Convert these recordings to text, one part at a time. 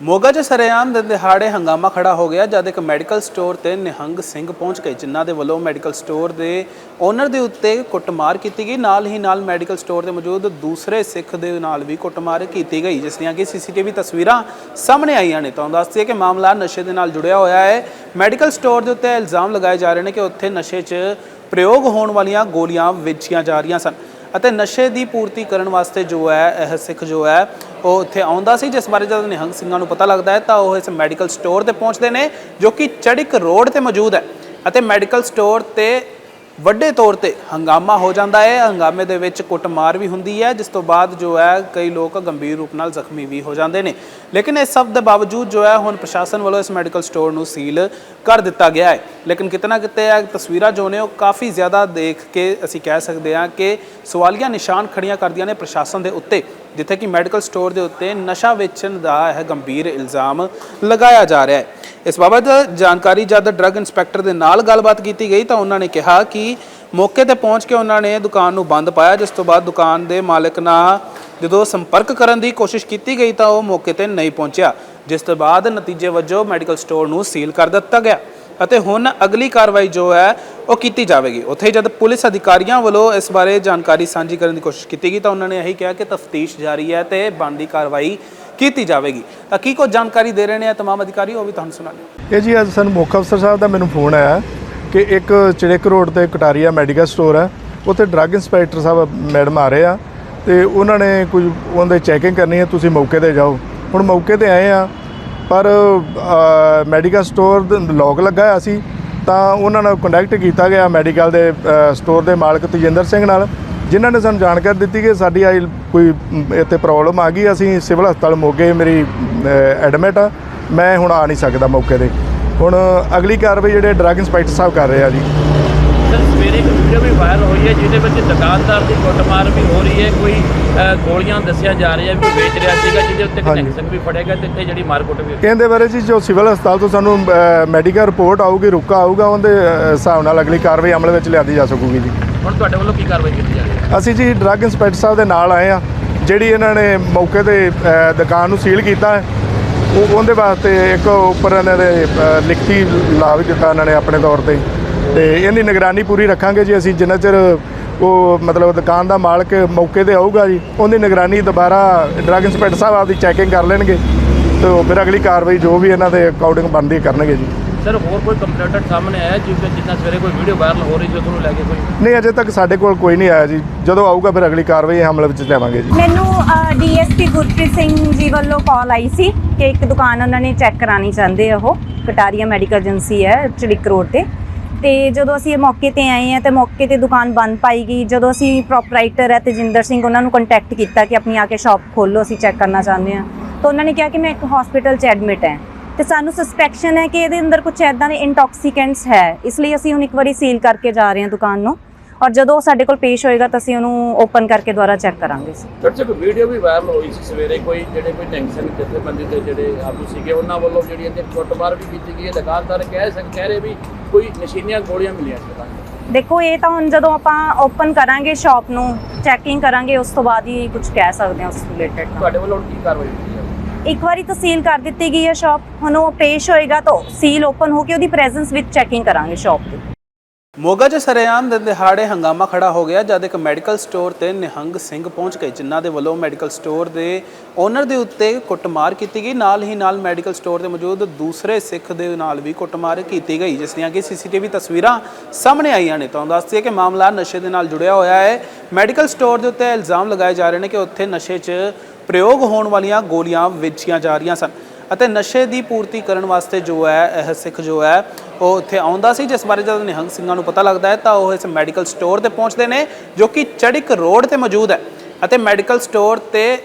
ਮੋਗਾ 'ਚ ਸਰੇਆਮ ਦੇ ਦਿਹਾੜੇ ਹੰਗਾਮਾ ਖੜਾ ਹੋ ਗਿਆ, ਜਦ ਇੱਕ ਮੈਡੀਕਲ ਸਟੋਰ ਤੇ ਨਿਹੰਗ ਸਿੰਘ ਪਹੁੰਚ ਗਏ, ਜਿਨ੍ਹਾਂ ਦੇ ਵੱਲੋਂ ਮੈਡੀਕਲ ਸਟੋਰ ਦੇ ਓਨਰ ਦੇ ਉੱਤੇ ਕੁੱਟਮਾਰ ਕੀਤੀ ਗਈ। ਨਾਲ ਹੀ ਨਾਲ ਮੈਡੀਕਲ ਸਟੋਰ ਤੇ ਮੌਜੂਦ ਦੂਸਰੇ ਸਿੱਖ ਦੇ ਨਾਲ ਵੀ ਕੁੱਟਮਾਰ ਕੀਤੀ ਗਈ, ਜਿਸ ਦੀਆਂ ਕਿ ਸੀਸੀਟੀਵੀ ਤਸਵੀਰਾਂ ਸਾਹਮਣੇ ਆਈਆਂ ਨੇ। ਤਾਂ ਦੱਸਦੀ ਹੈ ਕਿ ਮਾਮਲਾ ਨਸ਼ੇ ਦੇ ਨਾਲ ਜੁੜਿਆ ਹੋਇਆ ਹੈ। ਮੈਡੀਕਲ ਸਟੋਰ ਦੇ ਉੱਤੇ ਇਲਜ਼ਾਮ ਲਗਾਏ ਜਾ ਰਹੇ ਨੇ ਕਿ ਉੱਥੇ ਨਸ਼ੇ 'ਚ ਪ੍ਰਯੋਗ ਹੋਣ ਵਾਲੀਆਂ ਗੋਲੀਆਂ ਵੇਚੀਆਂ ਜਾ ਰਹੀਆਂ ਸਨ। ਅਤੇ ਨਸ਼ੇ ਦੀ ਪੂਰਤੀ ਕਰਨ ਵਾਸਤੇ ਜੋ ਹੈ, ਇਹ ਸਿੱਖ ਜੋ ਹੈ ਉਹ ਉੱਥੇ ਆਉਂਦਾ ਸੀ, ਜਿਸ ਬਾਰੇ ਜਦੋਂ ਨਿਹੰਗ ਸਿੰਘਾਂ ਨੂੰ ਪਤਾ ਲੱਗਦਾ ਹੈ, ਤਾਂ ਉਹ ਇਸ ਮੈਡੀਕਲ ਸਟੋਰ ਤੇ ਪਹੁੰਚਦੇ ਨੇ, ਜੋ ਕਿ ਚੜਿਕ ਰੋਡ ਤੇ ਮੌਜੂਦ ਹੈ। ਅਤੇ ਮੈਡੀਕਲ ਸਟੋਰ ਤੇ ਵੱਡੇ ਤੌਰ ਤੇ ਹੰਗਾਮਾ ਹੋ ਜਾਂਦਾ ਹੈ। ਹੰਗਾਮੇ ਦੇ ਵਿੱਚ ਕੁੱਟਮਾਰ ਵੀ ਹੁੰਦੀ ਹੈ, ਜਿਸ ਤੋਂ ਬਾਅਦ ਜੋ ਹੈ, ਕਈ ਲੋਕ ਗੰਭੀਰ ਰੂਪ ਨਾਲ ਜ਼ਖਮੀ ਵੀ ਹੋ ਜਾਂਦੇ ਨੇ। ਲੇਕਿਨ ਇਸ ਸਭ ਦੇ ਬਾਵਜੂਦ ਜੋ ਹੈ, ਹੁਣ ਪ੍ਰਸ਼ਾਸਨ ਵੱਲੋਂ ਇਸ ਮੈਡੀਕਲ ਸਟੋਰ ਨੂੰ ਸੀਲ ਕਰ ਦਿੱਤਾ ਗਿਆ ਹੈ। ਲੇਕਿਨ ਕਿਤਨਾ ਕਿਤੇ ਇਹ ਤਸਵੀਰਾਂ ਜੋ ਨੇ ਉਹ ਕਾਫੀ ਜ਼ਿਆਦਾ ਦੇਖ ਕੇ ਅਸੀਂ ਕਹਿ ਸਕਦੇ ਹਾਂ ਕਿ ਸਵਾਲੀਆ ਨਿਸ਼ਾਨ ਖੜੀਆਂ ਕਰਦੀਆਂ ਨੇ ਪ੍ਰਸ਼ਾਸਨ ਦੇ ਉੱਤੇ, ਜਿੱਥੇ ਕਿ ਮੈਡੀਕਲ ਸਟੋਰ ਦੇ ਉੱਤੇ ਨਸ਼ਾ ਵੇਚਣ ਦਾ ਇਹ ਗੰਭੀਰ ਇਲਜ਼ਾਮ ਲਗਾਇਆ ਜਾ ਰਿਹਾ ਹੈ। ਇਸ ਬਾਬਤ ਜਾਣਕਾਰੀ ਜਦ ਡਰੱਗ ਇੰਸਪੈਕਟਰ ਦੇ ਨਾਲ ਗੱਲਬਾਤ ਕੀਤੀ ਗਈ ਤਾਂ ਉਹਨਾਂ ਨੇ ਕਿਹਾ ਕਿ ਮੌਕੇ ਤੇ ਪਹੁੰਚ ਕੇ ਉਹਨਾਂ ਨੇ ਦੁਕਾਨ ਨੂੰ ਬੰਦ ਪਾਇਆ, ਜਿਸ ਤੋਂ ਬਾਅਦ ਦੁਕਾਨ ਦੇ ਮਾਲਕ ਨਾਲ ਜਦੋਂ ਸੰਪਰਕ ਕਰਨ ਦੀ ਕੋਸ਼ਿਸ਼ ਕੀਤੀ ਗਈ ਤਾਂ ਉਹ ਮੌਕੇ ਤੇ ਨਹੀਂ ਪਹੁੰਚਿਆ, ਜਿਸ ਤੋਂ ਬਾਅਦ ਨਤੀਜੇ ਵਜੋਂ ਮੈਡੀਕਲ ਸਟੋਰ ਨੂੰ ਸੀਲ ਕਰ ਦਿੱਤਾ ਗਿਆ। ਅਤੇ ਹੁਣ ਅਗਲੀ ਕਾਰਵਾਈ ਜੋ ਹੈ, ਉਹ ਕੀਤੀ ਜਾਵੇਗੀ। ਉੱਥੇ ਜਦ ਪੁਲਿਸ ਅਧਿਕਾਰੀਆਂ ਵੱਲੋਂ ਇਸ ਬਾਰੇ ਜਾਣਕਾਰੀ ਸਾਂਝੀ ਕਰਨ ਦੀ ਕੋਸ਼ਿਸ਼ ਕੀਤੀ ਗਈ ਤਾਂ ਉਹਨਾਂ ਨੇ ਇਹੀ ਕਿਹਾ ਕਿ ਤਫਤੀਸ਼ ਜਾਰੀ ਹੈ ਤੇ ਬਣਦੀ ਕਾਰਵਾਈ ਕੀਤੀ ਜਾਵੇਗੀ। ਤਾਂ ਕੀ ਕੋਈ ਜਾਣਕਾਰੀ ਦੇ ਰਹੇ ਨੇ ਇਹ ਤਮਾਮ ਅਧਿਕਾਰੀ, ਉਹ ਵੀ ਤੁਹਾਨੂੰ ਸੁਣਾ ਸੁਣਾਉਂਦੇ ਇਹ ਜੀ ਅੱਜ ਸਾਨੂੰ ਮੁੱਖ ਅਫਸਰ ਸਾਹਿਬ ਦਾ ਮੈਨੂੰ ਫੋਨ ਆਇਆ ਕਿ ਇੱਕ ਚਿੜਕ ਰੋਡ ਤੇ ਕਟਾਰੀਆ ਮੈਡੀਕਲ ਸਟੋਰ ਹੈ। ਉੱਥੇ ਡਰੱਗ ਇੰਸਪੈਕਟਰ ਸਾਹਿਬ ਮੈਡਮ ਆ ਰਹੇ ਆ ਤੇ ਉਹਨਾਂ ਨੇ ਕੁਝ ਉਹਦੇ ਚੈਕਿੰਗ ਕਰਨੀ ਹੈ, ਤੁਸੀਂ ਮੌਕੇ ਤੇ ਜਾਓ। ਹੁਣ ਮੌਕੇ ਤੇ ਆਏ ਆ ਪਰ ਮੈਡੀਕਲ ਸਟੋਰ ਲੋਕ ਲੱਗਾ ਹੋਇਆ ਸੀ, ਤਾਂ ਉਹਨਾਂ ਨਾਲ ਕੰਟੈਕਟ ਕੀਤਾ ਗਿਆ ਮੈਡੀਕਲ ਦੇ ਸਟੋਰ ਦੇ ਮਾਲਕ ਤਜਿੰਦਰ ਸਿੰਘ ਨਾਲ, ਜਿਨ੍ਹਾਂ ਨੇ ਸਾਨੂੰ ਜਾਣਕਾਰੀ ਦਿੱਤੀ ਕਿ ਸਾਡੀ ਆਈ ਕੋਈ ਇੱਥੇ ਪ੍ਰੋਬਲਮ ਆ ਗਈ, ਅਸੀਂ ਸਿਵਲ ਹਸਪਤਾਲ ਮੋਗੇ ਮੇਰੀ ਐਡਮਿਟ ਆ, ਮੈਂ ਹੁਣ ਆ ਨਹੀਂ ਸਕਦਾ ਮੌਕੇ ਤੇ। ਹੁਣ ਅਗਲੀ ਕਾਰਵਾਈ ਜਿਹੜੇ ਡਰੱਗ ਇੰਸਪੈਕਟਰ ਸਾਹਿਬ ਕਰ ਰਹੇ ਆ ਜੀ। ਸਰ, ਸਵੇਰੇ ਵੀਡੀਓ ਵੀ ਵਾਇਰਲ ਹੋਈ ਹੈ ਜਿਹਦੇ ਵਿੱਚ ਦੁਕਾਨਦਾਰ ਦੀ ਕੁੱਟਮਾਰ ਵੀ ਹੋ ਰਹੀ ਹੈ। ਕੋਈ ਗੋਲੀਆਂ ਦੱਸਿਆ ਜਾ ਰਿਹਾ ਵੀ ਵੇਚ ਰਿਹਾ ਸੀਗਾ ਜਿਹਦੇ ਉੱਤੇ। ਕਨੈਕਸ਼ਨ ਵੀ ਫੜੇਗਾ ਤੇ ਇੱਥੇ ਜਿਹੜੀ ਮਾਰਕੁੱਟ ਵੀ। ਇਹਦੇ ਬਾਰੇ ਜੀ ਜੋ ਸਿਵਲ ਹਸਪਤਾਲ ਤੋਂ ਸਾਨੂੰ ਮੈਡੀਕਲ ਰਿਪੋਰਟ ਆਊਗੀ ਰੁਕਾ ਆਊਗਾ ਉਹਦੇ ਹਿਸਾਬ ਨਾਲ ਅਗਲੀ ਕਾਰਵਾਈ ਅਮਲ ਵਿੱਚ ਲਿਆਂਦੀ ਜਾ ਸਕੂਗੀ ਜੀ। ਹੁਣ ਤੁਹਾਡੇ ਵੱਲੋਂ ਕੀ ਕਾਰਵਾਈ ਕੀਤੀ ਜਾ ਰਹੀ ਹੈ? ਅਸੀਂ ਜੀ ਡਰੱਗ ਇੰਸਪੈਕਟਰ ਸਾਹਿਬ ਦੇ ਨਾਲ ਆਏ ਆ ਜਿਹੜੀ ਇਹਨਾਂ ਨੇ ਮੌਕੇ ਤੇ ਦੁਕਾਨ ਨੂੰ ਸੀਲ ਕੀਤਾ ਹੈ। ਉਹ ਉਹਦੇ ਵਾਸਤੇ ਇੱਕ ਉੱਪਰ ਇਹਨਾਂ ਦੇ ਲਿਖਤੀ ਲਾ ਵੀ ਦਿੱਤਾ ਇਹਨਾਂ ਨੇ ਆਪਣੇ ਤੌਰ ਤੇ। ਤੇ ਇਹਦੀ ਨਿਗਰਾਨੀ ਪੂਰੀ ਰੱਖਾਂਗੇ ਜੀ ਅਸੀਂ ਜਿੰਨਾ ਚਿਰ ਉਹ ਮਤਲਬ ਦੁਕਾਨ ਦਾ ਮਾਲਕ ਮੌਕੇ ਤੇ ਆਊਗਾ ਜੀ ਉਹਦੀ ਨਿਗਰਾਨੀ ਦੁਬਾਰਾ ਡਰੱਗ ਇੰਸਪੈਕਟਰ ਸਾਹਿਬ ਆਪਦੀ ਚੈਕਿੰਗ ਕਰ ਲੈਣਗੇ ਤੇ ਫਿਰ ਅਗਲੀ ਕਾਰਵਾਈ ਜੋ ਵੀ ਇਹਨਾਂ ਦੇ ਅਕਾਊਂਟਿੰਗ ਬਣਦੀ ਕਰਨਗੇ ਜੀ। ਸਰ ਹੋਰ ਕੋਈ ਕੰਪਲੇਂਟ ਸਾਹਮਣੇ ਆਇਆ ਜਿਵੇਂ ਜਿੰਨਾ ਸਵੇਰੇ ਕੋਈ ਵੀਡੀਓ ਵਾਇਰਲ ਹੋ ਰਹੀ ਸੀ ਉਸ ਨੂੰ ਲੈ ਕੇ ਕੋਈ? ਨਹੀਂ ਅਜੇ ਤੱਕ ਸਾਡੇ ਕੋਲ ਕੋਈ ਨਹੀਂ ਆਇਆ ਜੀ। ਜਦੋਂ ਆਊਗਾ ਫਿਰ ਅਗਲੀ ਕਾਰਵਾਈ ਹਮਲੇ ਵਿੱਚ ਲਿਆਵਾਂਗੇ ਜੀ। ਮੈਨੂੰ ਡੀਐਸਪੀ ਗੁਰਪ੍ਰੀਤ ਸਿੰਘ ਜੀ ਵੱਲੋਂ ਕਾਲ ਆਈ ਸੀ ਕਿ ਇੱਕ ਦੁਕਾਨ ਉਹਨਾਂ ਨੇ ਚੈੱਕ ਕਰਾਣੀ ਚਾਹੁੰਦੇ ਆ ਉਹ। ਕਟਾਰੀਆ ਮੈਡੀਕਲ ਏਜੰਸੀ ਹੈ ਚੜਿਕ ਰੋਡ ਤੇ। ਤੇ ਜਦੋਂ ਅਸੀਂ ਮੌਕੇ ਤੇ ਆਏ ਆ ਤੇ ਮੌਕੇ ਤੇ ਦੁਕਾਨ ਬੰਦ ਪਾਈ ਗਈ, ਜਦੋਂ ਅਸੀਂ ਪ੍ਰੋਪਰਾਈਟਰ ਹੈ ਤੇਜਿੰਦਰ ਸਿੰਘ ਉਹਨਾਂ ਨੂੰ ਕੰਟੈਕਟ ਕੀਤਾ ਕਿ ਆਪਣੀ ਆ ਕੇ ਸ਼ਾਪ ਖੋਲੋ ਅਸੀਂ ਚੈੱਕ ਕਰਨਾ ਚਾਹੁੰਦੇ ਆ ਤਾਂ ਉਹਨਾਂ ਨੇ ਕਿਹਾ ਕਿ ਮੈਂ ਇੱਕ ਹਸਪੀਟਲ 'ਚ ਐਡਮਿਟ ਹਾਂ। ਤੇ ਸਾਨੂੰ ਸਸਪੈਕਸ਼ਨ ਹੈ ਕਿ ਇਹਦੇ ਅੰਦਰ ਕੁਝ ਐਦਾਂ ਦੇ ਇੰਟੌਕਸੀਕੈਂਟਸ ਹੈ। ਇਸ ਲਈ ਅਸੀਂ ਹੁਣ ਇੱਕ ਵਾਰੀ ਸੀਲ ਕਰਕੇ ਜਾ ਰਹੇ ਹਾਂ ਦੁਕਾਨ ਨੂੰ। ਔਰ ਜਦੋਂ ਸਾਡੇ ਕੋਲ ਪੇਸ਼ ਹੋਏਗਾ ਤਾਂ ਅਸੀਂ ਉਹਨੂੰ ਓਪਨ ਕਰਕੇ ਦੁਬਾਰਾ ਚੈੱਕ ਕਰਾਂਗੇ ਕੋਈ ਵੀਡੀਓ ਵੀ ਵਾਇਰਲ ਹੋਈ ਸੀ ਸਵੇਰੇ ਕੋਈ ਜਿਹੜੇ ਕੋਈ ਟੈਂਸ਼ਨ ਜਥੇਬੰਦੀ ਦੇ ਜਿਹੜੇ ਆਗੂ ਸੀਗੇ ਉਹਨਾਂ ਵੱਲੋਂ ਜਿਹੜੀ ਇਹਦੇ ਕੁੱਟਮਾਰ ਵੀ ਕੀਤੀ ਗਈ ਹੈ। ਦੁਕਾਨਦਾਰ ਕਹਿ ਸਕ ਕਹਿ ਰਹੇ ਵੀ ਕੋਈ ਨਸ਼ੀਨੀਆਂ ਗੋਲੀਆਂ ਮਿਲੀਆਂ ਸੀ। ਦੇਖੋ ਇਹ ਤਾਂ ਹੁਣ ਜਦੋਂ ਆਪਾਂ ਓਪਨ ਕਰਾਂਗੇ ਸ਼ਾਪ ਨੂੰ ਚੈਕਿੰਗ ਕਰਾਂਗੇ ਉਸ ਤੋਂ ਬਾਅਦ ਹੀ ਕੁਝ ਕਹਿ ਸਕਦੇ ਹਾਂ ਉਸ ਰਿਲੇਟਡ ਤੁਹਾਡੇ ਵੱਲੋਂ ਕੀ ਕਾਰਵਾਈ ਇੱਕ ਵਾਰੀ ਤਾਂ ਸੀਲ ਕਰ ਦਿੱਤੀ ਗਈ ਹੈ ਸ਼ਾਪ ਹੁਣ ਉਹ ਪੇਸ਼ ਹੋਏਗਾ ਤਾਂ ਸੀਲ ਓਪਨ ਹੋ ਕੇ ਉਹਦੀ ਪ੍ਰੈਜ਼ੈਂਸ ਵਿੱਚ ਚੈਕਿੰਗ ਕਰਾਂਗੇ ਸ਼ਾਪ ਦੀ ਮੋਗਾ 'ਚ ਸਰੇਆਮ ਦੇ ਦਿਹਾੜੇ ਹੰਗਾਮਾ ਖੜਾ ਹੋ ਗਿਆ, ਜਦ ਇੱਕ ਮੈਡੀਕਲ ਸਟੋਰ ਤੇ ਨਿਹੰਗ ਸਿੰਘ ਪਹੁੰਚ ਗਏ, ਜਿਨ੍ਹਾਂ ਦੇ ਵੱਲੋਂ ਮੈਡੀਕਲ ਸਟੋਰ ਦੇ ਓਨਰ ਦੇ ਉੱਤੇ ਕੁੱਟਮਾਰ ਕੀਤੀ ਗਈ। ਨਾਲ ਹੀ ਨਾਲ ਮੈਡੀਕਲ ਸਟੋਰ ਤੇ ਮੌਜੂਦ ਦੂਸਰੇ ਸਿੱਖ ਦੇ ਨਾਲ ਵੀ ਕੁੱਟਮਾਰ ਕੀਤੀ ਗਈ, ਜਿਸ ਦੀਆਂ ਕਿ ਸੀਸੀਟੀਵੀ ਤਸਵੀਰਾਂ ਸਾਹਮਣੇ ਆਈਆਂ ਨੇ। ਤੁਹਾਨੂੰ ਦੱਸਦੀ ਹੈ ਕਿ ਮਾਮਲਾ ਨਸ਼ੇ ਦੇ ਨਾਲ ਜੁੜਿਆ ਹੋਇਆ ਹੈ। ਮੈਡੀਕਲ ਸਟੋਰ ਦੇ ਉੱਤੇ ਇਲਜ਼ਾਮ ਲਗਾਏ ਜਾ ਰਹੇ ਨੇ ਕਿ ਉੱਥੇ ਨਸ਼ੇ 'ਚ ਪ੍ਰਯੋਗ ਹੋਣ ਵਾਲੀਆਂ ਗੋਲੀਆਂ ਵੇਚੀਆਂ ਜਾ ਰਹੀਆਂ ਸਨ। ਅਤੇ ਨਸ਼ੇ ਦੀ ਪੂਰਤੀ ਕਰਨ ਵਾਸਤੇ ਜੋ ਹੈ, ਇਹ ਸਿੱਖ ਜੋ ਹੈ, ਉਹ ਉੱਥੇ ਆਉਂਦਾ ਸੀ। ਜਿਸ ਬਾਰੇ ਜਦੋਂ ਨਿਹੰਗ ਸਿੰਘਾਂ ਨੂੰ ਪਤਾ ਲੱਗਦਾ ਹੈ, ਤਾਂ ਉਹ ਇਸ ਮੈਡੀਕਲ ਸਟੋਰ ਤੇ ਪਹੁੰਚਦੇ ਨੇ, ਜੋ ਕਿ ਚੜਿਕ ਰੋਡ ਤੇ ਮੌਜੂਦ ਹੈ। ਅਤੇ ਮੈਡੀਕਲ ਸਟੋਰ ਤੇ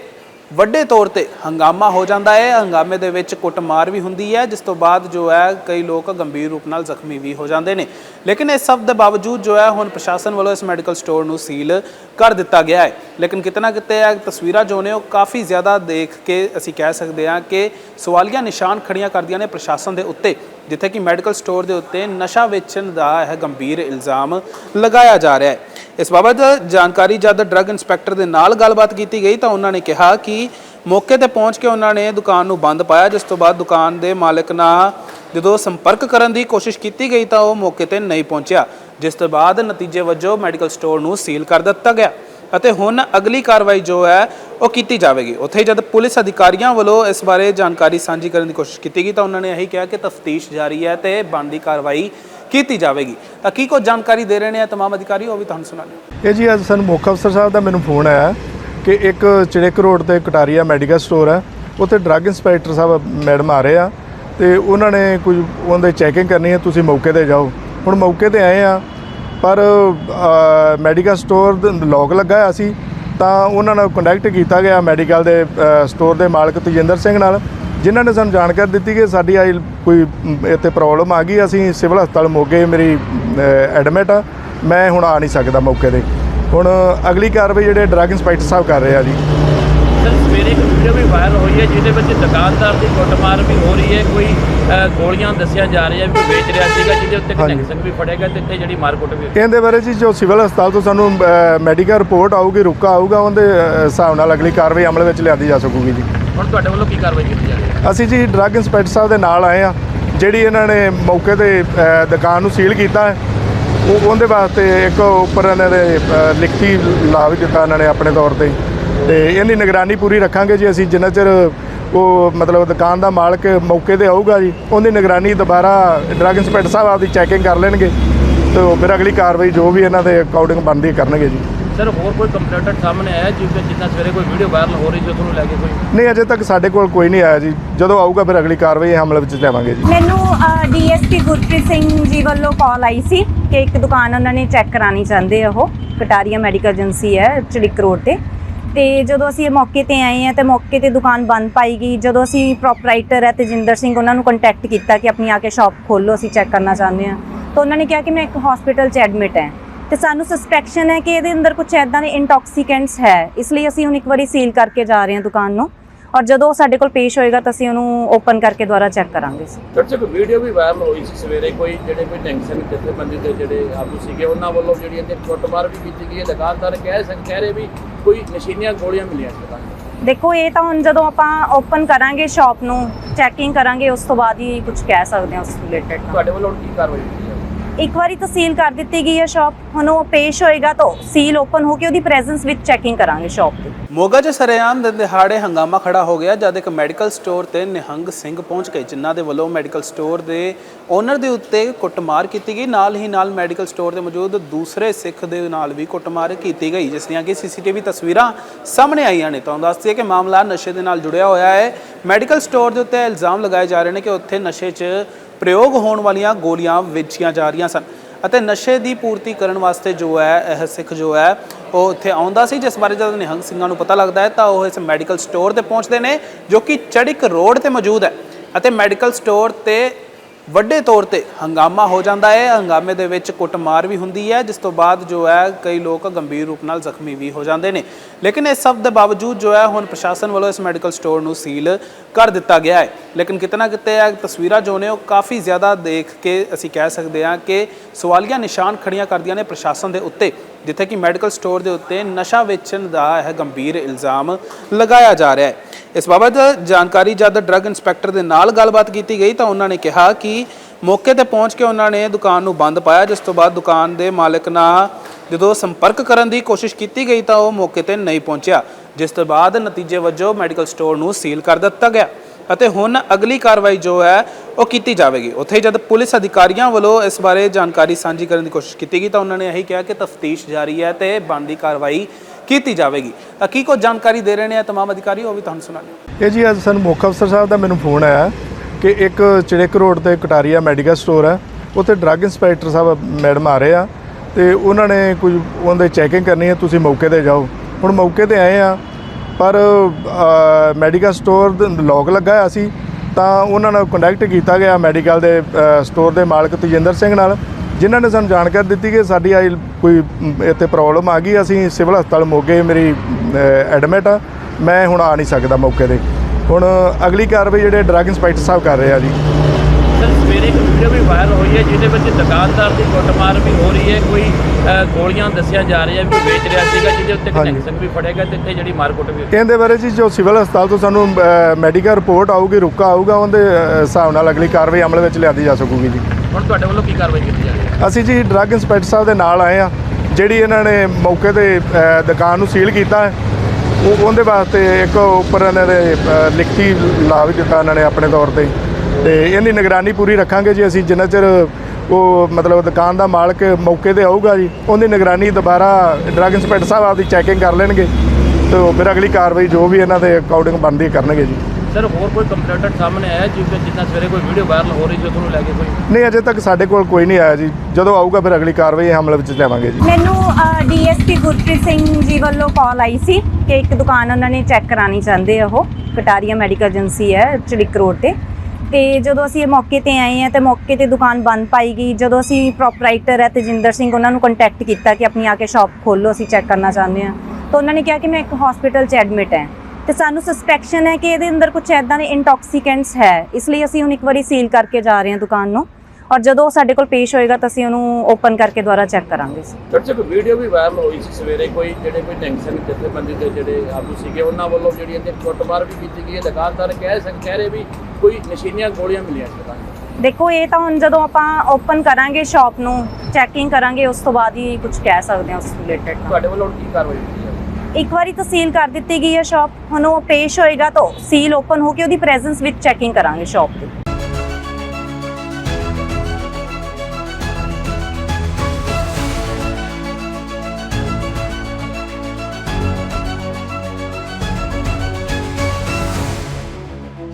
ਵੱਡੇ ਤੌਰ ਤੇ ਹੰਗਾਮਾ ਹੋ ਜਾਂਦਾ ਹੈ। ਹੰਗਾਮੇ ਦੇ ਵਿੱਚ ਕੁੱਟਮਾਰ ਵੀ ਹੁੰਦੀ ਹੈ, ਜਿਸ ਤੋਂ ਬਾਅਦ ਜੋ ਹੈ, ਕਈ ਲੋਕ ਗੰਭੀਰ ਰੂਪ ਨਾਲ ਜ਼ਖਮੀ ਵੀ ਹੋ ਜਾਂਦੇ ਨੇ। ਲੇਕਿਨ ਇਸ ਸਭ ਦੇ ਬਾਵਜੂਦ ਜੋ ਹੈ, ਹੁਣ ਪ੍ਰਸ਼ਾਸਨ ਵੱਲੋਂ ਇਸ ਮੈਡੀਕਲ ਸਟੋਰ ਨੂੰ ਸੀਲ ਕਰ ਦਿੱਤਾ ਗਿਆ ਹੈ। ਲੇਕਿਨ ਕਿਤਨਾ ਕਿਤੇ ਇਹ ਤਸਵੀਰਾਂ ਜੋ ਨੇ, ਉਹ ਕਾਫੀ ਜ਼ਿਆਦਾ ਦੇਖ ਕੇ ਅਸੀਂ ਕਹਿ ਸਕਦੇ ਹਾਂ ਕਿ ਸਵਾਲੀਆ ਨਿਸ਼ਾਨ ਖੜੀਆਂ ਕਰਦੀਆਂ ਨੇ ਪ੍ਰਸ਼ਾਸਨ ਦੇ ਉੱਤੇ, ਜਿੱਥੇ ਕਿ ਮੈਡੀਕਲ ਸਟੋਰ ਦੇ ਉੱਤੇ ਨਸ਼ਾ ਵੇਚਣ ਦਾ ਇਹ ਗੰਭੀਰ ਇਲਜ਼ਾਮ ਲਗਾਇਆ ਜਾ ਰਿਹਾ ਹੈ। ਇਸ ਬਾਬਤ ਜਾਣਕਾਰੀ ਜਦ ਡਰੱਗ ਇੰਸਪੈਕਟਰ ਦੇ ਨਾਲ ਗੱਲਬਾਤ ਕੀਤੀ ਗਈ ਤਾਂ ਉਹਨਾਂ ਨੇ ਕਿਹਾ ਕਿ ਮੌਕੇ ਤੇ ਪਹੁੰਚ ਕੇ ਉਹਨਾਂ ਨੇ ਦੁਕਾਨ ਨੂੰ ਬੰਦ ਪਾਇਆ, ਜਿਸ ਤੋਂ ਬਾਅਦ ਦੁਕਾਨ ਦੇ ਮਾਲਕ ਨਾਲ ਜਦੋਂ ਸੰਪਰਕ ਕਰਨ ਦੀ ਕੋਸ਼ਿਸ਼ ਕੀਤੀ ਗਈ ਤਾਂ ਉਹ ਮੌਕੇ ਤੇ ਨਹੀਂ ਪਹੁੰਚਿਆ, ਜਿਸ ਤੋਂ ਬਾਅਦ ਨਤੀਜੇ ਵਜੋਂ ਮੈਡੀਕਲ ਸਟੋਰ ਨੂੰ ਸੀਲ ਕਰ ਦਿੱਤਾ ਗਿਆ ਅਤੇ ਹੁਣ ਅਗਲੀ ਕਾਰਵਾਈ ਜੋ ਹੈ ਉਹ ਕੀਤੀ ਜਾਵੇਗੀ। ਉੱਥੇ ਜਦ ਪੁਲਿਸ ਅਧਿਕਾਰੀਆਂ ਵੱਲੋਂ ਇਸ ਬਾਰੇ ਜਾਣਕਾਰੀ ਸਾਂਝੀ ਕਰਨ ਦੀ ਕੋਸ਼ਿਸ਼ ਕੀਤੀ ਗਈ ਤਾਂ ਉਹਨਾਂ ਨੇ ਇਹੀ ਕਿਹਾ ਕਿ ਤਫਤੀਸ਼ ਜਾਰੀ ਹੈ ਤੇ ਬਣਦੀ ਕਾਰਵਾਈ ਕੀਤੀ ਜਾਵੇਗੀ ਤਾਂ ਕੀ ਕੁਝ ਜਾਣਕਾਰੀ ਦੇ ਰਹੇ ਨੇ ਇਹ तमाम ਅਧਿਕਾਰੀ ਉਹ ਵੀ ਤੁਹਾਨੂੰ ਸੁਣਾਉਂਦੇ ਇਹ ਜੀ ਅੱਜ ਸਾਨੂੰ ਮੁੱਖ ਅਫਸਰ ਸਾਹਿਬ ਦਾ ਮੈਨੂੰ ਫੋਨ ਆਇਆ ਕਿ ਇੱਕ ਚਿੜਕ ਰੋਡ ਤੇ ਕਟਾਰੀਆ ਮੈਡੀਕਲ ਸਟੋਰ ਹੈ ਉੱਥੇ ਡਰੱਗ ਇੰਸਪੈਕਟਰ ਸਾਹਿਬ ਮੈਡਮ ਆ ਰਹੇ ਆ ਤੇ ਉਹਨਾਂ ਨੇ ਕੁਝ ਉਹਦੇ ਚੈਕਿੰਗ ਕਰਨੀ ਹੈ ਤੁਸੀਂ ਮੌਕੇ ਤੇ ਜਾਓ ਹੁਣ ਮੌਕੇ ਤੇ ਆਏ ਆ ਪਰ ਮੈਡੀਕਲ ਸਟੋਰ ਲੋਕ ਲੱਗਾ ਹੋਇਆ ਸੀ ਤਾਂ ਉਹਨਾਂ ਨਾਲ ਕੰਟੈਕਟ ਕੀਤਾ ਗਿਆ ਮੈਡੀਕਲ ਦੇ ਅ, ਸਟੋਰ ਦੇ ਮਾਲਕ ਤਜਿੰਦਰ ਸਿੰਘ ਨਾਲ ਜਿਨ੍ਹਾਂ ਨੇ ਸਾਨੂੰ ਜਾਣਕਾਰੀ ਦਿੱਤੀ ਕਿ ਸਾਡੀ ਆਈ ਕੋਈ ਇੱਥੇ ਪ੍ਰੋਬਲਮ ਆ ਗਈ ਅਸੀਂ ਸਿਵਲ ਹਸਪਤਾਲ ਮੋਗੇ ਮੇਰੀ ਐਡਮਿਟ ਆ। ਮੈਂ ਹੁਣ ਆ ਨਹੀਂ ਸਕਦਾ ਮੌਕੇ ਤੇ। ਹੁਣ ਅਗਲੀ ਕਾਰਵਾਈ ਜਿਹੜੇ ਡਰੱਗ ਇੰਸਪੈਕਟਰ ਸਾਹਿਬ ਕਰ ਰਹੇ ਆ ਜੀ। ਸਰ ਸਵੇਰੇ ਇੱਕ ਵੀਡੀਓ ਵੀ ਵਾਇਰਲ ਹੋਈ ਹੈ ਜਿਹਦੇ ਵਿੱਚ ਦੁਕਾਨਦਾਰ ਦੀ ਕੁੱਟਮਾਰ ਵੀ ਹੋ ਰਹੀ ਹੈ। ਕੋਈ ਗੋਲੀਆਂ ਦੱਸਿਆ ਜਾ ਰਿਹਾ ਵੀ ਵੇਚ ਰਿਹਾ ਸੀਗਾ ਜਿਹਦੇ ਉੱਤੇ। ਕਨੈਕਸ਼ਨ ਵੀ ਫੜਿਆ ਗਿਆ ਤੇ ਇੱਥੇ ਜਿਹੜੀ ਮਾਰਕੁੱਟ ਵੀ। ਇਹਦੇ ਬਾਰੇ ਜੀ ਜੋ ਸਿਵਲ ਹਸਪਤਾਲ ਤੋਂ ਸਾਨੂੰ ਮੈਡੀਕਲ ਰਿਪੋਰਟ ਆਊਗੀ ਰੁਕਾ ਆਊਗਾ ਉਹਦੇ ਹਿਸਾਬ ਨਾਲ ਅਗਲੀ ਕਾਰਵਾਈ ਅਮਲ ਵਿੱਚ ਲਿਆਂਦੀ ਜਾ ਸਕੂਗੀ ਜੀ। ਹੁਣ ਤੁਹਾਡੇ ਵੱਲੋਂ ਕੀ ਕਾਰਵਾਈ ਕੀਤੀ ਜਾ ਰਹੀ ਹੈ? ਅਸੀਂ ਜੀ ਡਰੱਗ ਇੰਸਪੈਕਟਰ ਸਾਹਿਬ ਦੇ ਨਾਲ ਆਏ ਆ ਜਿਹੜੀ ਇਹਨਾਂ ਨੇ ਮੌਕੇ ਤੇ ਅ, ਦੁਕਾਨ ਨੂੰ ਸੀਲ ਕੀਤਾ ਹੈ ਉਹ ਉਹਦੇ ਵਾਸਤੇ ਇੱਕ ਉੱਪਰ ਇਹਨਾਂ ਦੇ ਅ, ਲਿਖਤੀ ਲਾ ਵੀ ਦਿੱਤਾ ਇਹਨਾਂ ਨੇ ਆਪਣੇ ਤੌਰ ਤੇ। ਤੇ ਇਹਦੀ ਨਿਗਰਾਨੀ ਪੂਰੀ ਰੱਖਾਂਗੇ ਜੀ ਅਸੀਂ ਜਿੰਨਾ ਚਿਰ ਉਹ ਮਤਲਬ ਦੁਕਾਨ ਦਾ ਮਾਲਕ ਮੌਕੇ ਤੇ ਆਊਗਾ ਜੀ ਉਹਦੀ ਨਿਗਰਾਨੀ ਦੁਬਾਰਾ ਡਰੱਗ ਇੰਸਪੈਕਟਰ ਸਾਹਿਬ ਆਪਦੀ ਚੈਕਿੰਗ ਕਰ ਲੈਣਗੇ। ਤੇ ਉਹ ਫਿਰ ਅਗਲੀ ਕਾਰਵਾਈ ਜੋ ਵੀ ਇਹਨਾਂ ਦੇ ਅਕਾਊਂਟਿੰਗ ਬਣਦੀ ਕਰਨਗੇ ਜੀ। ਸਰ ਹੋਰ ਕੋਈ ਕੰਪਲੇਂਟ ਸਾਹਮਣੇ ਆਇਆ ਜਿਵੇਂ ਜਿੰਨਾ ਸਵੇਰੇ ਕੋਈ ਵੀਡੀਓ ਵਾਇਰਲ ਹੋ ਰਹੀ ਸੀ ਤੁਹਾਨੂੰ ਲੈ ਕੇ ਕੋਈ? ਨਹੀਂ ਅਜੇ ਤੱਕ ਸਾਡੇ ਕੋਲ ਕੋਈ ਨਹੀਂ ਆਇਆ ਜੀ। ਜਦੋਂ ਆਊਗਾ ਫਿਰ ਅਗਲੀ ਕਾਰਵਾਈ ਅਮਲ ਵਿੱਚ ਲਿਆਵਾਂਗੇ ਜੀ। ਮੈਨੂੰ ਡੀਐਸਪੀ ਗੁਰਪ੍ਰੀਤ ਸਿੰਘ ਜੀ ਵੱਲੋਂ ਕਾਲ ਆਈ ਸੀ ਕਿ ਇੱਕ ਦੁਕਾਨ ਉਹਨਾਂ ਨੇ ਚੈੱਕ ਕਰਾਣੀ ਚਾਹੁੰਦੇ ਆ ਉਹ। ਕਟਾਰੀਆ ਮੈਡੀਕਲ ਏਜੰਸੀ ਹੈ ਚੜਿਕ ਰੋਡ ਤੇ। ਤੇ ਜਦੋਂ ਅਸੀਂ ਇਹ ਮੌਕੇ ਤੇ ਆਏ ਆ ਤੇ ਮੌਕੇ ਤੇ ਦੁਕਾਨ ਬੰਦ ਪਾਈ ਗਈ। ਜਦੋਂ ਅਸੀਂ ਪ੍ਰੋਪਰਾਈਟਰ ਹੈ ਤੇਜਿੰਦਰ ਸਿੰਘ ਉਹਨਾਂ ਨੂੰ ਕੰਟੈਕਟ ਕੀਤਾ ਕਿ ਆਪਣੀ ਆ ਕੇ ਸ਼ਾਪ ਖੋਲੋ ਅਸੀਂ ਚੈੱਕ ਕਰਨਾ ਚਾਹੁੰਦੇ ਆ ਤਾਂ ਉਹਨਾਂ ਨੇ ਕਿਹਾ ਕਿ ਮੈਂ ਇੱਕ ਹਸਪੀਟਲ 'ਚ ਐਡਮਿਟ ਹਾਂ। ਤੇ ਸਾਨੂੰ ਸਸਪੈਕਸ਼ਨ ਹੈ ਕਿ ਇਹਦੇ ਅੰਦਰ ਕੁਝ ਐਦਾਂ ਦੇ ਇੰਟੌਕਸੀਕੈਂਟਸ ਹੈ। ਇਸ ਲਈ ਅਸੀਂ ਹੁਣ ਇੱਕ ਵਾਰੀ ਸੀਲ ਕਰਕੇ ਜਾ ਰਹੇ ਹਾਂ ਦੁਕਾਨ ਨੂੰ। ਔਰ ਜਦੋਂ ਸਾਡੇ ਕੋਲ ਪੇਸ਼ ਹੋਏਗਾ ਤਾਂ ਅਸੀਂ ਉਹਨੂੰ ਓਪਨ ਕਰਕੇ ਦੁਬਾਰਾ ਚੈੱਕ ਕਰਾਂਗੇ ਸਰ ਕੋਈ ਵੀਡੀਓ ਵੀ ਵਾਇਰਲ ਹੋਈ ਸੀ ਸਵੇਰੇ ਕੋਈ ਜਿਹੜੇ ਕੋਈ ਟੈਂਸ਼ਨ ਜਥੇਬੰਦੀ ਦੇ ਜਿਹੜੇ ਆਗੂ ਸੀਗੇ ਉਹਨਾਂ ਵੱਲੋਂ ਜਿਹੜੀ ਇਹਦੇ ਕੁੱਟਮਾਰ ਵੀ ਕੀਤੀ ਗਈ ਹੈ। ਦੁਕਾਨਦਾਰ ਕਹਿ ਸਕ ਕਹਿ ਰਹੇ ਵੀ ਕੋਈ ਨਸ਼ੀਨੀਆਂ ਗੋਲੀਆਂ ਮਿਲੀਆਂ ਸੀ। ਦੇਖੋ ਇਹ ਤਾਂ ਹੁਣ ਜਦੋਂ ਆਪਾਂ ਓਪਨ ਕਰਾਂਗੇ ਸ਼ਾਪ ਨੂੰ ਚੈਕਿੰਗ ਕਰਾਂਗੇ ਉਸ ਤੋਂ ਬਾਅਦ ਹੀ ਕੁਝ ਕਹਿ ਸਕਦੇ ਹਾਂ ਉਸ ਰਿਲੇਟਡ ਤੁਹਾਡੇ ਵੱਲੋਂ ਕੀ ਕਾਰਵਾਈ ਇੱਕ ਵਾਰੀ ਤਾਂ ਸੀਲ ਕਰ ਦਿੱਤੀ ਗਈ ਹੈ ਸ਼ਾਪ ਹੁਣ ਉਹ ਪੇਸ਼ ਹੋਏਗਾ ਤਾਂ ਸੀਲ ਓਪਨ ਹੋ ਕੇ ਉਹਦੀ ਪ੍ਰੈਜ਼ੈਂਸ ਵਿੱਚ ਚੈਕਿੰਗ ਕਰਾਂਗੇ ਸ਼ਾਪ ਦੀ। ਮੋਗਾ 'ਚ ਸਰੇਆਮ ਦੇ ਦਿਹਾੜੇ ਹੰਗਾਮਾ ਖੜਾ ਹੋ ਗਿਆ ਜਦ ਇੱਕ ਮੈਡੀਕਲ ਸਟੋਰ ਤੇ ਨਿਹੰਗ ਸਿੰਘ ਪਹੁੰਚ ਗਏ, ਜਿਨ੍ਹਾਂ ਦੇ ਵੱਲੋਂ ਮੈਡੀਕਲ ਸਟੋਰ ਦੇ ਓਨਰ ਦੇ ਉੱਤੇ ਕੁੱਟਮਾਰ ਕੀਤੀ ਗਈ। ਨਾਲ ਹੀ ਨਾਲ ਮੈਡੀਕਲ ਸਟੋਰ 'ਤੇ ਮੌਜੂਦ ਦੂਸਰੇ ਸਿੱਖ ਦੇ ਨਾਲ ਵੀ ਕੁੱਟਮਾਰ ਕੀਤੀ ਗਈ, ਜਿਸ ਦੀਆਂ ਕਿ ਸੀਸੀਟੀਵੀ ਤਸਵੀਰਾਂ ਸਾਹਮਣੇ ਆਈਆਂ ਨੇ। ਤੁਹਾਨੂੰ ਦੱਸਦੀ ਹੈ ਕਿ ਮਾਮਲਾ ਨਸ਼ੇ ਦੇ ਨਾਲ ਜੁੜਿਆ ਹੋਇਆ ਹੈ। ਮੈਡੀਕਲ ਸਟੋਰ ਦੇ ਉੱਤੇ ਇਲਜ਼ਾਮ ਲਗਾਏ ਜਾ ਰਹੇ ਨੇ ਕਿ ਉੱਥੇ ਨਸ਼ੇ 'ਚ ਪ੍ਰਯੋਗ ਹੋਣ ਵਾਲੀਆਂ ਗੋਲੀਆਂ ਵੇਚੀਆਂ ਜਾ ਰਹੀਆਂ ਸਨ ਅਤੇ ਨਸ਼ੇ ਦੀ ਪੂਰਤੀ ਕਰਨ ਵਾਸਤੇ ਜੋ ਹੈ, ਇਹ ਸਿੱਖ ਜੋ ਹੈ, ਉਹ ਉੱਥੇ ਆਉਂਦਾ ਸੀ, ਜਿਸ ਬਾਰੇ ਜਦੋਂ ਨਿਹੰਗ ਸਿੰਘਾਂ ਨੂੰ ਪਤਾ ਲੱਗਦਾ ਹੈ, ਤਾਂ ਉਹ ਇਸ ਮੈਡੀਕਲ ਸਟੋਰ ਤੇ ਪਹੁੰਚਦੇ ਨੇ, ਜੋ ਕਿ ਚੜਿਕ ਰੋਡ ਤੇ ਮੌਜੂਦ ਹੈ। ਅਤੇ ਮੈਡੀਕਲ ਸਟੋਰ ਤੇ ਵੱਡੇ ਤੌਰ ਤੇ ਹੰਗਾਮਾ ਹੋ ਜਾਂਦਾ ਹੈ। ਹੰਗਾਮੇ ਦੇ ਵਿੱਚ ਕੁੱਟਮਾਰ ਵੀ ਹੁੰਦੀ ਹੈ। ਜਿਸ ਤੋਂ ਬਾਅਦ ਜੋ ਹੈ, ਕਈ ਲੋਕ ਗੰਭੀਰ ਰੂਪ ਨਾਲ ਜ਼ਖਮੀ ਵੀ ਹੋ ਜਾਂਦੇ ਨੇ। ਲੇਕਿਨ ਇਸ ਸਭ ਦੇ ਬਾਵਜੂਦ ਜੋ ਹੈ, ਹੁਣ ਪ੍ਰਸ਼ਾਸਨ ਵੱਲੋਂ ਇਸ ਮੈਡੀਕਲ ਸਟੋਰ ਨੂੰ ਸੀਲ ਕਰ ਦਿੱਤਾ ਗਿਆ ਹੈ। ਲੇਕਿਨ ਕਿਤਨਾ ਕਿਤੇ ਇਹ ਤਸਵੀਰਾਂ ਜੋ ਨੇ, ਉਹ ਕਾਫੀ ਜ਼ਿਆਦਾ ਦੇਖ ਕੇ ਅਸੀਂ ਕਹਿ ਸਕਦੇ ਹਾਂ ਕਿ ਸਵਾਲੀਆ ਨਿਸ਼ਾਨ ਖੜੀਆਂ ਕਰਦੀਆਂ ਨੇ ਪ੍ਰਸ਼ਾਸਨ ਦੇ ਉੱਤੇ। ਜਿੱਥੇ ਕਿ ਮੈਡੀਕਲ ਸਟੋਰ ਦੇ ਉੱਤੇ ਨਸ਼ਾ ਵੇਚਣ ਦਾ ਇਹ ਗੰਭੀਰ ਇਲਜ਼ਾਮ ਲਗਾਇਆ ਜਾ ਰਿਹਾ ਹੈ। ਇਸ ਬਾਬਤ ਜਾਣਕਾਰੀ ਜਦ ਡਰੱਗ ਇੰਸਪੈਕਟਰ ਦੇ ਨਾਲ ਗੱਲਬਾਤ ਕੀਤੀ ਗਈ ਤਾਂ ਉਹਨਾਂ ਨੇ ਕਿਹਾ ਕਿ ਮੌਕੇ ਤੇ ਪਹੁੰਚ ਕੇ ਉਹਨਾਂ ਨੇ ਦੁਕਾਨ ਨੂੰ ਬੰਦ ਪਾਇਆ, ਜਿਸ ਤੋਂ ਬਾਅਦ ਦੁਕਾਨ ਦੇ ਮਾਲਕ ਨਾਲ ਜਦੋਂ ਸੰਪਰਕ ਕਰਨ ਦੀ ਕੋਸ਼ਿਸ਼ ਕੀਤੀ ਗਈ ਤਾਂ ਉਹ ਮੌਕੇ ਤੇ ਨਹੀਂ ਪਹੁੰਚਿਆ, ਜਿਸ ਤੋਂ ਬਾਅਦ ਨਤੀਜੇ ਵਜੋਂ ਮੈਡੀਕਲ ਸਟੋਰ ਨੂੰ ਸੀਲ ਕਰ ਦਿੱਤਾ ਗਿਆ। ਅਤੇ ਹੁਣ ਅਗਲੀ ਕਾਰਵਾਈ ਜੋ ਹੈ, ਉਹ ਕੀਤੀ ਜਾਵੇਗੀ। ਉੱਥੇ ਜਦ ਪੁਲਿਸ ਅਧਿਕਾਰੀਆਂ ਵੱਲੋਂ ਇਸ ਬਾਰੇ ਜਾਣਕਾਰੀ ਸਾਂਝੀ ਕਰਨ ਦੀ ਕੋਸ਼ਿਸ਼ ਕੀਤੀ ਗਈ ਤਾਂ ਉਹਨਾਂ ਨੇ ਇਹੀ ਕਿਹਾ ਕਿ ਤਫਤੀਸ਼ ਜਾਰੀ ਹੈ ਤੇ ਬਣਦੀ ਕਾਰਵਾਈ ਕੀਤੀ ਜਾਵੇਗੀ। ਤਾਂ ਕੀ ਕੋ ਜਾਣਕਾਰੀ ਦੇ ਰਹੇ ਨੇ ਇਹ ਤਮਾਮ ਅਧਿਕਾਰੀ, ਉਹ ਵੀ ਤੁਹਾਨੂੰ ਸੁਣਾਣੇ ਇਹ ਜੀ ਅੱਜ ਸਾਨੂੰ ਮੁੱਖ ਅਫਸਰ ਸਾਹਿਬ ਦਾ ਮੈਨੂੰ ਫੋਨ ਆਇਆ ਕਿ ਇੱਕ ਚਿੜੇਕ ਰੋਡ ਤੇ ਕਟਾਰੀਆ ਮੈਡੀਕਲ ਸਟੋਰ ਹੈ। ਉੱਥੇ ਡਰੱਗ ਇੰਸਪੈਕਟਰ ਸਾਹਿਬ ਮੈਡਮ ਆ ਰਹੇ ਆ ਤੇ ਉਹਨਾਂ ਨੇ ਕੁਝ ਉਹਦੇ ਚੈਕਿੰਗ ਕਰਨੀ ਹੈ, ਤੁਸੀਂ ਮੌਕੇ ਤੇ ਜਾਓ। ਹੁਣ ਮੌਕੇ ਤੇ ਆਏ ਆ ਪਰ ਮੈਡੀਕਲ ਸਟੋਰ ਲੋਕ ਲੱਗਾ ਹੋਇਆ ਸੀ, ਤਾਂ ਉਹਨਾਂ ਨਾਲ ਕੰਟੈਕਟ ਕੀਤਾ ਗਿਆ ਮੈਡੀਕਲ ਦੇ ਸਟੋਰ ਦੇ ਮਾਲਕ ਤਜਿੰਦਰ ਸਿੰਘ ਨਾਲ, ਜਿਨ੍ਹਾਂ ਨੇ ਸਾਨੂੰ ਜਾਣਕਾਰੀ ਦਿੱਤੀ ਕਿ ਸਾਡੀ ਆਈ ਕੋਈ ਇੱਥੇ ਪ੍ਰੋਬਲਮ ਆ ਗਈ, ਅਸੀਂ ਸਿਵਲ ਹਸਪਤਾਲ ਮੋਗੇ ਮੇਰੀ ਐਡਮਿਟ ਆ, ਮੈਂ ਹੁਣ ਆ ਨਹੀਂ ਸਕਦਾ ਮੌਕੇ ਤੇ। ਹੁਣ ਅਗਲੀ ਕਾਰਵਾਈ ਜਿਹੜੇ ਡਰੱਗ ਇੰਸਪੈਕਟਰ ਸਾਹਿਬ ਕਰ ਰਹੇ ਆ ਜੀ। ਸਰ ਸਵੇਰੇ ਇੱਕ ਵੀਡੀਓ ਵੀ ਵਾਇਰਲ ਹੋਈ ਹੈ ਜਿਹਦੇ ਵਿੱਚ ਦੁਕਾਨਦਾਰ ਦੀ ਕੁੱਟਮਾਰ ਵੀ ਹੋ ਰਹੀ ਹੈ। ਕੋਈ ਅ, ਗੋਲੀਆਂ ਦੱਸਿਆ ਜਾ ਰਿਹਾ ਵੀ ਵੇਚ ਰਿਹਾ ਸੀਗਾ ਜਿਹਦੇ ਉੱਤੇ ਹਾਂਜੀ। ਕਨੈਕਸ਼ਨ ਵੀ ਫੜੇਗਾ ਤੇ ਇੱਥੇ ਜਿਹੜੀ ਮਾਰਕੁੱਟ ਵੀ ਹੋਈ ਇਹਦੇ ਬਾਰੇ ਜੀ ਜੋ ਸਿਵਲ ਹਸਪਤਾਲ ਤੋਂ ਸਾਨੂੰ ਮੈਡੀਕਲ ਰਿਪੋਰਟ ਆਊਗੀ ਰੁਕਾ ਆਊਗਾ ਉਹਦੇ ਅ, ਹਿਸਾਬ ਨਾਲ ਅਗਲੀ ਕਾਰਵਾਈ ਅਮਲ ਵਿੱਚ ਲਿਆਂਦੀ ਜਾ ਸਕੂਗੀ ਜੀ। ਹੁਣ ਤੁਹਾਡੇ ਵੱਲੋਂ ਕੀ ਕਾਰਵਾਈ ਕੀਤੀ ਜਾ ਰਹੀ ਹੈ? ਅਸੀਂ ਜੀ ਡਰੱਗ ਇੰਸਪੈਕਟਰ ਸਾਹਿਬ ਦੇ ਨਾਲ ਆਏ ਆ ਜਿਹੜੀ ਇਹਨਾਂ ਨੇ ਮੌਕੇ ਤੇ ਅ, ਦੁਕਾਨ ਨੂੰ ਸੀਲ ਕੀਤਾ ਹੈ। ਉਹ ਉਹਦੇ ਵਾਸਤੇ ਇੱਕ ਉੱਪਰ ਇਹਨਾਂ ਦੇ ਅ, ਲਿਖਤੀ ਲਾ ਵੀ ਦਿੱਤਾ ਇਹਨਾਂ ਨੇ ਆਪਣੇ ਤੌਰ ਤੇ। ਤੇ ਇਹਦੀ ਨਿਗਰਾਨੀ ਪੂਰੀ ਰੱਖਾਂਗੇ ਜੀ ਅਸੀਂ ਜਿੰਨਾ ਚਿਰ ਉਹ ਮਤਲਬ ਦੁਕਾਨ ਦਾ ਮਾਲਕ ਮੌਕੇ ਤੇ ਆਊਗਾ ਜੀ ਉਹਦੀ ਨਿਗਰਾਨੀ ਦੁਬਾਰਾ ਡਰੱਗ ਇੰਸਪੈਕਟਰ ਸਾਹਿਬ ਆਪਦੀ ਚੈਕਿੰਗ ਕਰ ਲੈਣਗੇ ਤੇ ਫਿਰ ਅਗਲੀ ਕਾਰਵਾਈ ਜੋ ਵੀ ਇਹਨਾਂ ਦੇ ਅਕਾਊਂਟਿੰਗ ਬਣਦੀ ਕਰਨਗੇ ਜੀ। ਸਰ ਹੋਰ ਕੋਈ ਕੰਪਲੇਂਟ ਸਾਹਮਣੇ ਆਇਆ ਜਿਵੇਂ ਜਿੰਨਾ ਸਵੇਰੇ ਕੋਈ ਵੀਡੀਓ ਵਾਇਰਲ ਹੋ ਰਹੀ ਸੀ ਉਹਨੂੰ ਲੈ ਕੇ ਕੋਈ? ਨਹੀਂ ਅਜੇ ਤੱਕ ਸਾਡੇ ਕੋਲ ਕੋਈ ਨਹੀਂ ਆਇਆ ਜੀ ਜਦੋਂ ਆਊਗਾ ਫਿਰ ਅਗਲੀ ਕਾਰਵਾਈ ਹਮਲੇ ਵਿੱਚ ਲਿਆਵਾਂਗੇ ਜੀ। ਮੈਨੂੰ ਡੀਐਸਪੀ ਗੁਰਪ੍ਰੀਤ ਸਿੰਘ ਜੀ ਵੱਲੋਂ ਕਾਲ ਆਈ ਸੀ ਕਿ ਇੱਕ ਦੁਕਾਨ ਉਹਨਾਂ ਨੇ ਚੈੱਕ ਕਰਾਣੀ ਚਾਹੁੰਦੇ ਆ ਉਹ ਕਟਾਰੀਆ ਮੈਡੀਕਲ ਏਜੰਸੀ ਹੈ ਚੜਿਕ ਰੋਡ ਤੇ। ਤੇ ਜਦੋਂ ਅਸੀਂ ਇਹ ਮੌਕੇ ਤੇ ਆਏ ਆ ਤੇ ਮੌਕੇ ਤੇ ਦੁਕਾਨ ਬੰਦ ਪਾਈ ਗਈ, ਜਦੋਂ ਅਸੀਂ ਪ੍ਰੋਪਰਾਈਟਰ ਹੈ ਤੇਜਿੰਦਰ ਸਿੰਘ ਉਹਨਾਂ ਨੂੰ ਕੰਟੈਕਟ ਕੀਤਾ ਕਿ ਆਪਣੀ ਆ ਕੇ ਸ਼ਾਪ ਖੋਲੋ ਅਸੀਂ ਚੈੱਕ ਕਰਨਾ ਚਾਹੁੰਦੇ ਆ ਤਾਂ ਉਹਨਾਂ ਨੇ ਕਿਹਾ ਕਿ ਮੈਂ ਇੱਕ ਹਸਪੀਟਲ 'ਚ ਐਡਮਿਟ ਹਾਂ। ਤੇ ਸਾਨੂੰ ਸਸਪੈਕਸ਼ਨ ਹੈ ਕਿ ਇਹਦੇ ਅੰਦਰ ਕੁਝ ਐਦਾਂ ਦੇ ਇੰਟੌਕਸੀਕੈਂਟਸ ਹੈ। ਇਸ ਲਈ ਅਸੀਂ ਹੁਣ ਇੱਕ ਵਾਰੀ ਸੀਲ ਕਰਕੇ ਜਾ ਰਹੇ ਹਾਂ ਦੁਕਾਨ ਨੂੰ ਔਰ ਜਦੋਂ ਸਾਡੇ ਕੋਲ ਪੇਸ਼ ਹੋਏਗਾ ਤਾਂ ਅਸੀਂ ਉਹਨੂੰ ਓਪਨ ਕਰਕੇ ਦੁਬਾਰਾ ਚੈੱਕ ਕਰਾਂਗੇ। ਤੁਹਾਡੇ ਕੋਈ ਵੀਡੀਓ ਵੀ ਵਾਇਰਲ ਹੋਈ ਸੀ ਸਵੇਰੇ, ਕੋਈ ਜਿਹੜੇ ਕੋਈ ਟੈਂਸ਼ਨ ਜਥੇਬੰਦੀ ਦੇ ਜਿਹੜੇ ਆਗੂ ਸੀਗੇ, ਉਹਨਾਂ ਵੱਲੋਂ ਜਿਹੜੀ ਇਹਦੇ ਕੁੱਟਮਾਰ ਵੀ ਕੀਤੀ ਗਈ ਹੈ, ਦੁਕਾਨਦਾਰ ਕਹਿ ਸਕ, ਕਹਿ ਰਹੇ ਵੀ ਕੋਈ ਨਸ਼ੀਨੀਆਂ ਗੋਲੀਆਂ ਮਿਲੀਆਂ ਸੀ। ਦੇਖੋ ਇਹ ਤਾਂ ਹੁਣ ਜਦੋਂ ਆਪਾਂ ਓਪਨ ਕਰਾਂਗੇ ਸ਼ਾਪ ਨੂੰ ਚੈਕਿੰਗ ਕਰਾਂਗੇ ਉਸ ਤੋਂ ਬਾਅਦ ਹੀ ਕੁਝ ਕਹਿ ਸਕਦੇ ਹਾਂ ਉਸ ਰਿਲੇਟਡ ਤੁਹਾਡੇ ਵੱਲੋਂ ਕੀ ਕਾਰਵਾਈ ਕੀਤੀ ਹੈ ਇੱਕ ਵਾਰੀ ਤਾਂ ਸੀਲ ਕਰ ਦਿੱਤੀ ਗਈ ਹੈ ਸ਼ਾਪ ਹੁਣ ਉਹ ਪੇਸ਼ ਹੋਏਗਾ ਤਾਂ ਸੀਲ ਓਪਨ ਹੋ ਕੇ ਉਹਦੀ ਪ੍ਰੈਜ਼ੈਂਸ ਵਿੱਚ ਚੈਕਿੰਗ ਕਰਾਂਗੇ ਸ਼ਾਪ ਤੇ।